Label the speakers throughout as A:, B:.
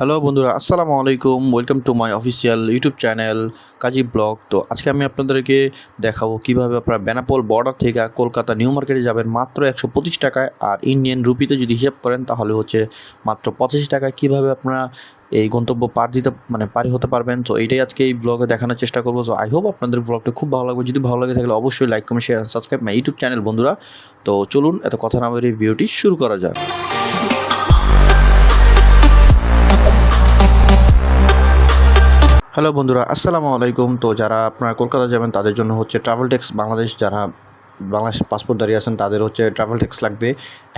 A: Hello বন্ধুরা, আসসালামু আলাইকুম। Welcome to my official YouTube channel Kazi blog তো আজকে আমি আপনাদেরকে দেখাবো কীভাবে আপনারা বেনাপোল বর্ডার থেকে কলকাতা নিউ মার্কেটে যাবেন মাত্র একশো পঁচিশ টাকায়। আর ইন্ডিয়ান রুপিতে যদি হিসাব করেন, তাহলে হচ্ছে মাত্র পঁচাশি টাকায় কীভাবে আপনারা এই গন্তব্য পার দিতে মানে পারি হতে পারবেন। তো এইটাই আজকে এই ব্লগে দেখানোর চেষ্টা করব। তো আই হোপ আপনাদের ব্লগটা খুব ভালো লাগবে। যদি ভালো লাগে থাকলে অবশ্যই like comment share subscribe my YouTube channel বন্ধুরা। তো চলুন, এত কথা না বলে ভিডিওটি শুরু করা যাক। হ্যালো বন্ধুরা, আসসালামু আলাইকুম। তো যারা আপনারা কলকাতা যাবেন, তাদের জন্য হচ্ছে ট্রাভেল ট্যাক্স বাংলাদেশ, যারা বাংলাদেশ পাসপোর্ট দাঁড়িয়ে আছেন, তাদের হচ্ছে ট্রাভেল ট্যাক্স লাগবে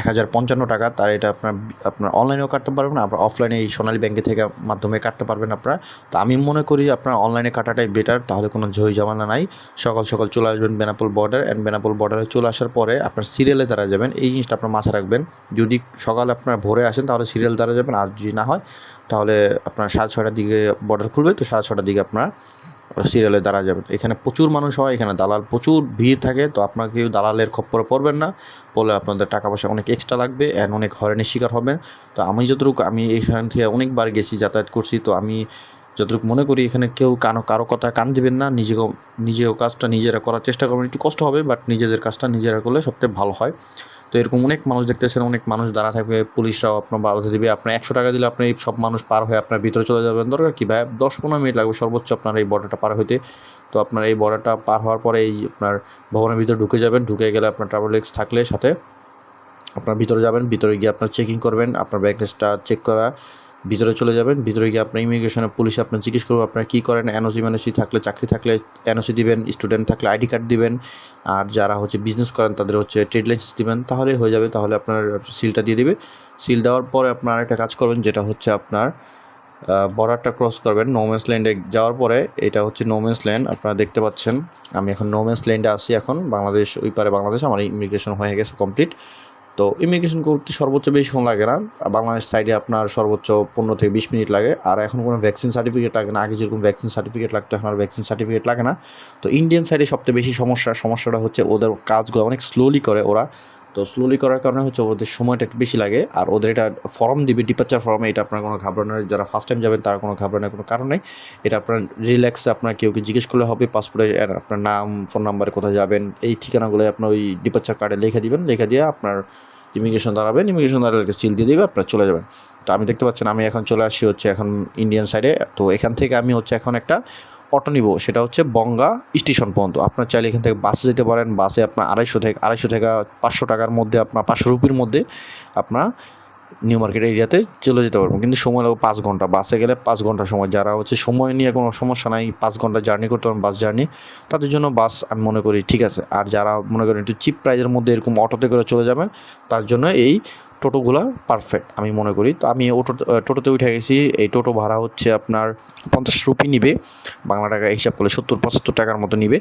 A: এক হাজার পঞ্চান্ন টাকা। তার এটা আপনার আপনার অনলাইনেও কাটতে পারবেন, আপনার অফলাইনে এই সোনালী ব্যাংকে থেকে মাধ্যমে কাটতে পারবেন আপনারা। তো আমি মনে করি আপনার অনলাইনে কাটাটাই বেটার তাহলে কোনো ঝই ঝামেলা নাই। সকাল সকাল চলে আসবেন বেনাপোল বর্ডার অ্যান্ড বেনাপোল বর্ডারে চলে আসার পরে আপনার সিরিয়ালে দ্বারা যাবেন। এই জিনিসটা আপনার মাথায় রাখবেন। যদি সকালে আপনার ভোরে আসেন, তাহলে সিরিয়াল দ্বারা যাবেন। আর যদি না হয়, তাহলে আপনার সাড়ে ছটার দিকে বর্ডার খুলবে। তো সাড়ে ছটার দিকে আপনার সিরিয়ালে দাঁড়া যাবেন এখানে প্রচুর মানুষ হয়, এখানে দালাল প্রচুর ভিড় থাকে, তো আপনাকে দালালের খপ্পরে পড়বেন না। পড়লে আপনাদের টাকা পয়সা অনেক এক্সট্রা লাগবে অ্যান্ড অনেক হয়রানির শিকার হবেন। তো আমি যতটুকু, আমি এখান থেকে অনেকবার গেছি, যাতায়াত করছি, তো আমি যতটুকু মনে করি এখানে কেউ কানো, কারও কথা কান দিবেন না। নিজেকেও নিজেও কাজটা নিজেরা করার চেষ্টা করবেন। একটু কষ্ট হবে বাট নিজেদের কাজটা নিজেরা করলে সবথেকে ভালো হয়। তো এরকম অনেক মানুষ দেখতেছেন, অনেক মানুষ দাঁড়া থাকবে, পুলিশরাও আপনার বাধা দেবে। আপনার একশো টাকা দিলে আপনি সব মানুষ পার হয়ে আপনার ভিতরে চলে যাবেন। দরকার কী ভাই? দশ পনেরো মিনিট লাগবে সর্বোচ্চ আপনার এই বর্ডারটা পার হইতে। তো আপনার এই বর্ডারটা পার হওয়ার পরে এই আপনার ভবনের ভিতরে ঢুকে যাবেন। ঢুকে গেলে আপনার ট্রাভেল এক্স থাকলে সাথে আপনার ভিতরে যাবেন, ভিতরে গিয়ে আপনার চেকিং করবেন, আপনার ব্যাগেজটা চেক করা। ভিতরে চলে যাবেন, ভিতরে গিয়ে আপনার ইমিগ্রেশনে পুলিশ আপনার জিজ্ঞেস করবে আপনার কী করেন এনওসি ম্যানওসি থাকলে চাকরি থাকলে এনওসি দিবেন স্টুডেন্ট থাকলে আইডি কার্ড দিবেন, আর যারা হচ্ছে বিজনেস করেন তাদের হচ্ছে ট্রেড লাইসেন্স দিবেন তাহলে হয়ে যাবে, তাহলে আপনার সিলটা দিয়ে দিবে। সিল দেওয়ার পরে আপনার আরেকটা কাজ করবেন, যেটা হচ্ছে আপনার বর্ডারটা ক্রস করবেন নোমেন্স ল্যান্ডে যাওয়ার পরে এটা হচ্ছে নোমেন্স ল্যান্ড আপনারা দেখতে পাচ্ছেন, আমি এখন নোমেন্স ল্যান্ডে আসি এখন, বাংলাদেশ, ওই পারে বাংলাদেশ, আমার ইমিগ্রেশন হয়ে গেছে কমপ্লিট তো ইমিগ্রেশন করতে সর্বোচ্চ বেশি বেশিক্ষণ লাগে না। বাংলাদেশ সাইডে আপনার সর্বোচ্চ পনেরো থেকে বিশ মিনিট লাগে। আর এখন কোনো ভ্যাকসিন সার্টিফিকেট লাগে না। আগে যেরকম ভ্যাকসিন সার্টিফিকেট লাগতো, এখন আর ভ্যাকসিন সার্টিফিকেট লাগে না। তো ইন্ডিয়ান সাইডে সবচেয়ে বেশি সমস্যা, সমস্যাটা হচ্ছে ওদের কাজগুলো অনেক স্লোলি করে ওরা। তো স্লোলি করার কারণে হচ্ছে ওদের সময়টা একটু বেশি লাগে। আর ওদের এটা ফর্ম দিবে ডিপার্চার ফর্মে এটা আপনার কোনো ঘাবড়ানোর, যারা ফার্স্ট টাইম যাবেন তার কোনো ঘাবড়ানোর কোনো কারণ নেই। এটা আপনার রিল্যাক্সে আপনার কেউ জিজ্ঞেস করলে হবে পাসপোর্টে আপনার নাম ফোন নাম্বারে কোথায় যাবেন, এই ঠিকানাগুলো আপনার ওই ডিপার্চার কার্ডে লিখে দিবেন, লিখে দিয়ে আপনার ইমিগ্রেশন দাঁড়াবেন ইমিগ্রেশন দাঁড়ালে সিল দিয়ে দেবে, আপনার চলে যাবেন। তো আমি দেখতে পাচ্ছেন, আমি এখন চলে আসি হচ্ছে এখন ইন্ডিয়ান সাইডে তো এখান থেকে আমি হচ্ছে এখন একটা অটো নিব, সেটা হচ্ছে বঙ্গা স্টেশন পর্যন্ত। আপনার চাইলে এখান থেকে বাসে যেতে পারেন, বাসে আপনার আড়াইশো থেকে আড়াইশো থেকে পাঁচশো টাকার মধ্যে আপনার পাঁচশো রুপির মধ্যে আপনার নিউ মার্কেট এরিয়াতে চলে যেতে পারবেন। কিন্তু সময় লাগবে পাঁচ ঘণ্টা। বাসে গেলে পাঁচ ঘণ্টা সময়। যারা হচ্ছে সময় নিয়ে কোনো সমস্যা নাই, পাঁচ ঘণ্টা জার্নি করতে পারেন, বাস জার্নি, তাদের জন্য বাস আমি মনে করি ঠিক আছে। আর যারা মনে করেন একটু চিপ প্রাইজের মধ্যে এরকম অটোতে করে চলে যাবেন, তার জন্য এই টোটোগুলো পারফেক্ট আমি মনে করি। তো আমি ওটো টোটোতে উঠে গেছি, এই টোটো ভাড়া হচ্ছে আপনার পঞ্চাশ রুপি নিবে, বাংলা টাকা হিসাব করলে সত্তর, পঁচাত্তর টাকার মতো নিবে।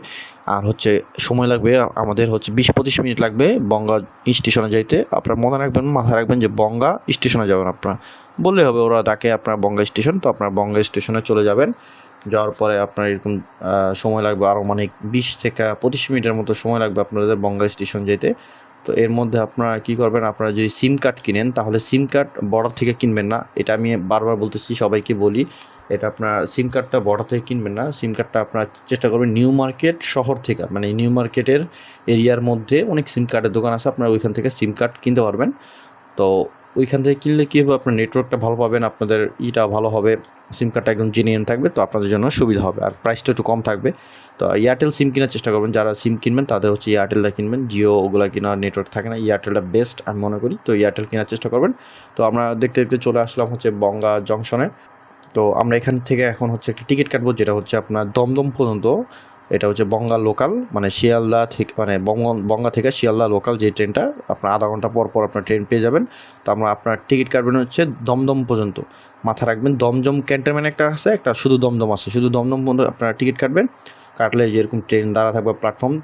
A: আর হচ্ছে সময় লাগবে, আমাদের হচ্ছে বিশ, পঁচিশ মিনিট লাগবে বঙ্গা স্টেশনে যাইতে। আপনার মনে রাখবেন, মাথায় রাখবেন যে বঙ্গা স্টেশনে যাবেন আপনার। বললে হবে, ওরা ডাকে আপনার বঙ্গা স্টেশন, তো আপনার বঙ্গা স্টেশনে চলে যাবেন। যাওয়ার পরে আপনার এরকম সময় লাগবে আরও মানে বিশ থেকে পঁচিশ মিনিটের মতো সময় লাগবে আপনাদের বঙ্গা স্টেশন যেতে তো এর মধ্যে আপনারা কি করবেন? আপনারা যদি সিম কার্ড কিনেন, তাহলে সিম কার্ড বর্ডার থেকে কিনবেন না। এটা আমি বারবার বলতেছি, সবাইকে বলি। এটা আপনার সিম কার্ডটা বর্ডার থেকে কিনবেন না। সিম কার্ডটা আপনার চেষ্টা করবেন নিউ মার্কেট শহর থেকে। মানে নিউ মার্কেটের এরিয়ার মধ্যে অনেক সিম কার্ডের দোকান আছে। আপনারা ওইখান থেকে সিম কার্ড কিনতে পারবেন। তো ওইখান থেকে কিনলে কী হবে? আপনার নেটওয়ার্কটা ভালো পাবেন, আপনাদের ইটা ভালো হবে সিম কার্ডটা একদম জেনিয়েন থাকবে, তো আপনাদের জন্য সুবিধা হবে। আর প্রাইসটা একটু কম থাকবে। তো এয়ারটেল সিম কেনার চেষ্টা করবেন। যারা সিম কিনবেন, তাদের হচ্ছে এয়ারটেলটা কিনবেন। জিও ওগুলো কেনার নেটওয়ার্ক থাকে না এয়ারটেলটা বেস্ট আমি মনে করি। তো এয়ারটেল কেনার চেষ্টা করবেন। তো আমরা দেখতে দেখতে চলে আসলাম হচ্ছে বঙ্গা জংশনে তো আমরা এখান থেকে এখন হচ্ছে একটা টিকিট কাটবো, যেটা হচ্ছে আপনার দমদম পর্যন্ত। এটা হচ্ছে বঙ্গা লোকাল মানে শিয়ালদা থেকে মানে বঙ্গ থেকে শিয়ালদা লোকাল যে ট্রেনটা, আপনার আধা ঘণ্টা পর পর আপনার ট্রেন পেয়ে যাবেন। তো আমরা আপনার টিকিট কাটবেন হচ্ছে দমদম পর্যন্ত। মাথা রাখবেন, দমদম ক্যান্টনমেন্ট একটা আছে, একটা শুধু দমদম আছে। শুধু দমদম পর্যন্ত আপনারা টিকিট কাটবেন। কাটলে যেরকম ট্রেন দাঁড়া থাকবে প্ল্যাটফর্ম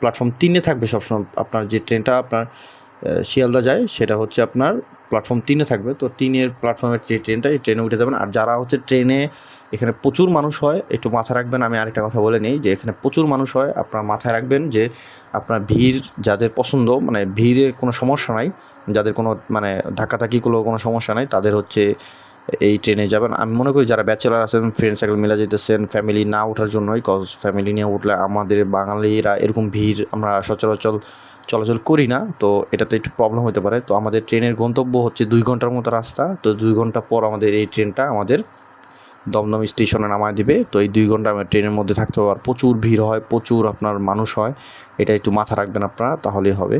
A: প্ল্যাটফর্ম তিনে থাকবে সবসময়। আপনার যে ট্রেনটা আপনার শিয়ালদা যায়, সেটা হচ্ছে আপনার প্ল্যাটফর্ম তিনে থাকবে। তো তিনের প্ল্যাটফর্মের যে ট্রেনটা, এই ট্রেনে উঠে যাবেন। আর যারা হচ্ছে ট্রেনে এখানে প্রচুর মানুষ হয়, একটু মাথায় রাখবেন, আমি আরেকটা কথা বলে নিই, যে এখানে প্রচুর মানুষ হয়, আপনার মাথায় রাখবেন যে আপনার ভিড় যাদের পছন্দ মানে ভিড়ে কোনো সমস্যা নাই, যাদের কোনো মানে ধাক্কাধাক্কিগুলো কোনো সমস্যা নাই, তাদের হচ্ছে এই ট্রেনে যাবেন। আমি মনে করি যারা ব্যাচেলার আছেন ফ্রেন্ড সার্কেল মিলে যেতেছেন ফ্যামিলি না ওঠার জন্যই কজ ফ্যামিলি নিয়ে উঠলে আমাদের বাঙালিরা এরকম ভিড় আমরা সচরাচর চলাচল করি না, তো এটাতে একটু প্রবলেম হতে পারে। তো আমাদের ট্রেনের গন্তব্য হচ্ছে দুই ঘণ্টার মতো রাস্তা, তো দুই ঘণ্টা পর আমাদের এই ট্রেনটা আমাদের দমদম স্টেশনে নামায় দিবে। তো এই দুই ঘণ্টা আমরা ট্রেনের মধ্যে থাকতে হবে আর প্রচুর ভিড় হয়, প্রচুর আপনার মানুষ হয়। এটা একটু মাথা রাখবেন আপনারা, তাহলেই হবে।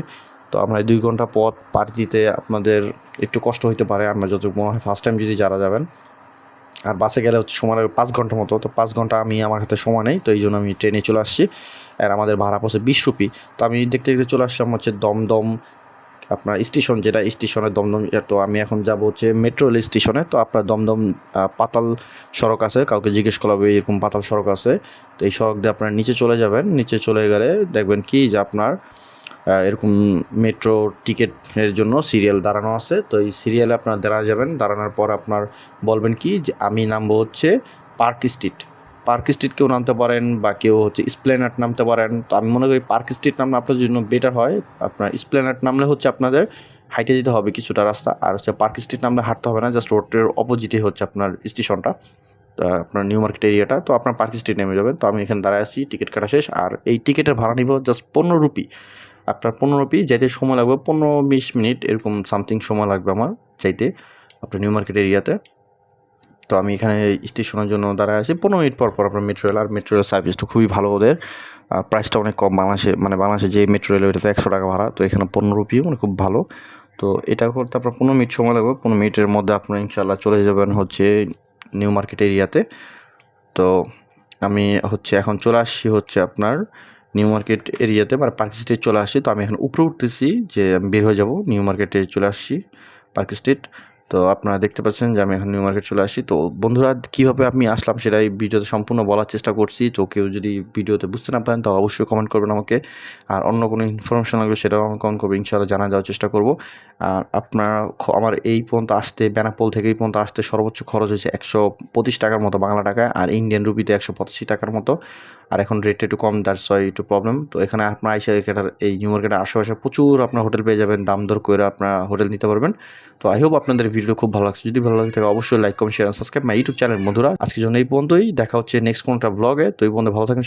A: তো আমরা দুই ঘণ্টা পথ পার দিতে আপনাদের একটু কষ্ট হতে পারে। আমরা যত মনে হয় ফার্স্ট টাইম যদি যারা যাবেন, আর বাসে গেলে হচ্ছে সময় লাগবে পাঁচ ঘণ্টা মতো। তো পাঁচ ঘণ্টা আমি আমার হাতে সময় নেই, তো এই জন্য আমি ট্রেনে চলে আসছি। আর আমাদের ভাড়া পড়ছে বিশ রুপি। তো আমি দেখতে দেখতে চলে আসলাম হচ্ছে দমদম আপনার স্টেশন, যেটা স্টেশনের দমদম তো আমি এখন যাব হচ্ছে মেট্রো রেল স্টেশনে তো আপনার দমদম পাতাল সড়ক আছে, কাউকে জিজ্ঞেস করা হবে এরকম পাতাল সড়ক আছে। তো এই সড়ক দিয়ে আপনার নিচে চলে যাবেন, নিচে চলে গেলে দেখবেন কি যে আপনার এরকম মেট্রো টিকিটের জন্য সিরিয়াল দাঁড়ানো আছে। তো এই সিরিয়ালে আপনার দাঁড়া যাবেন, দাঁড়ানোর পর আপনার বলবেন কি যে, আমি নামবো হচ্ছে পার্ক স্ট্রিট পার্ক স্ট্রিট কেউ নামতে পারেন বা কেউ হচ্ছে স্প্লেনাট নামতে পারেন। তো আমি মনে করি পার্ক স্ট্রিট নামলে আপনার জন্য বেটার হয়। আপনার স্প্লেনাট নামলে হচ্ছে আপনাদের হাইটে যেতে হবে কিছুটা রাস্তা। আর হচ্ছে পার্ক স্ট্রিট নামলে হাঁটতে হবে না জাস্ট রোডের অপোজিটে হচ্ছে আপনার স্টেশনটা আপনার নিউ মার্কেট এরিয়াটা তো আপনার পার্ক স্ট্রিট নেমে যাবেন। তো আমি এখানে দাঁড়ায় আছি টিকিট কাটা শেষ। আর এই টিকিটের ভাড়া নিব জাস্ট পনেরো রুপি। আপনার পনেরো রুপি, যাইতে সময় লাগবে পনেরো বিশ মিনিট, এরকম সামথিং সময় লাগবে আমার, যাইতে আপনার নিউ মার্কেট এরিয়াতে তো আমি এখানে স্টেশনের জন্য দাঁড়ায় আছি। পনেরো মিনিট পর পর আপনার মেট্রো রেল আর মেট্রো রেল সার্ভিসটা খুবই ভালো ওদের। প্রাইসটা অনেক কম বাংলাদেশে মানে বাংলাদেশে যে মেট্রো রেল ওইটাতে একশো টাকা ভাড়া। তো এখানে পনেরো রুপি মানে খুব ভালো। তো এটা করতে আপনার পনেরো মিনিট সময় লাগবে। পনেরো মিনিটের মধ্যে আপনার ইনশাল্লাহ চলে যাবেন হচ্ছে নিউ মার্কেট এরিয়াতে তো আমি হচ্ছে এখন চলে আসছি হচ্ছে আপনার নিউ মার্কেট এরিয়াতে মানে পার্ক স্ট্রিট চলে আসছি। তো আমি এখন উপরে উঠতেছি যে আমি বের হয়ে যাব নিউ মার্কেটে চলে আসছি পার্ক স্ট্রিট তো আপনারা দেখতে পাচ্ছেন যে আমি এখন নিউ মার্কেট চলে আসি। তো বন্ধুরা, কীভাবে আমি আসলাম সেটাই ভিডিওতে সম্পূর্ণ বলার চেষ্টা করছি। তো কেউ যদি ভিডিওতে বুঝতে না পারেন তো অবশ্যই কমেন্ট করবেন আমাকে। আর অন্য কোনো ইনফরমেশন লাগলে সেটাও আমাকে কমেন্ট করবে। ইনশাআল্লাহ জানা যাওয়ার চেষ্টা করব। আর আপনারা আমার এই পর্যন্ত আসতে, বেনাপোল থেকে এই পর্যন্ত আসতে সর্বোচ্চ খরচ হয়েছে একশো পঁচিশ টাকার মতো বাংলা টাকায় আর ইন্ডিয়ান রুপিতে একশো পঁচাশি টাকার মতো। আর এখন রেটটা একটু কম দ্যাটস ওয়াই একটু প্রবলেম তো এখানে আপনার আইসা এখানে এই নিউ মার্কেটের আশেপাশে প্রচুর আপনার হোটেল পেয়ে যাবেন, দাম দর করে আপনার হোটেল নিতে পারবেন। তো আই হোপ আপনাদের ভিডিও খুব ভালো লাগছে। যদি ভালো লাগে থাকে অবশ্যই like comment share subscribe my YouTube channel Madhura আজকের জন্য এই পর্যন্তই। দেখা হচ্ছে নেক্সট কোনটা ব্লগে তো এই পর্যন্ত ভালো থাকেন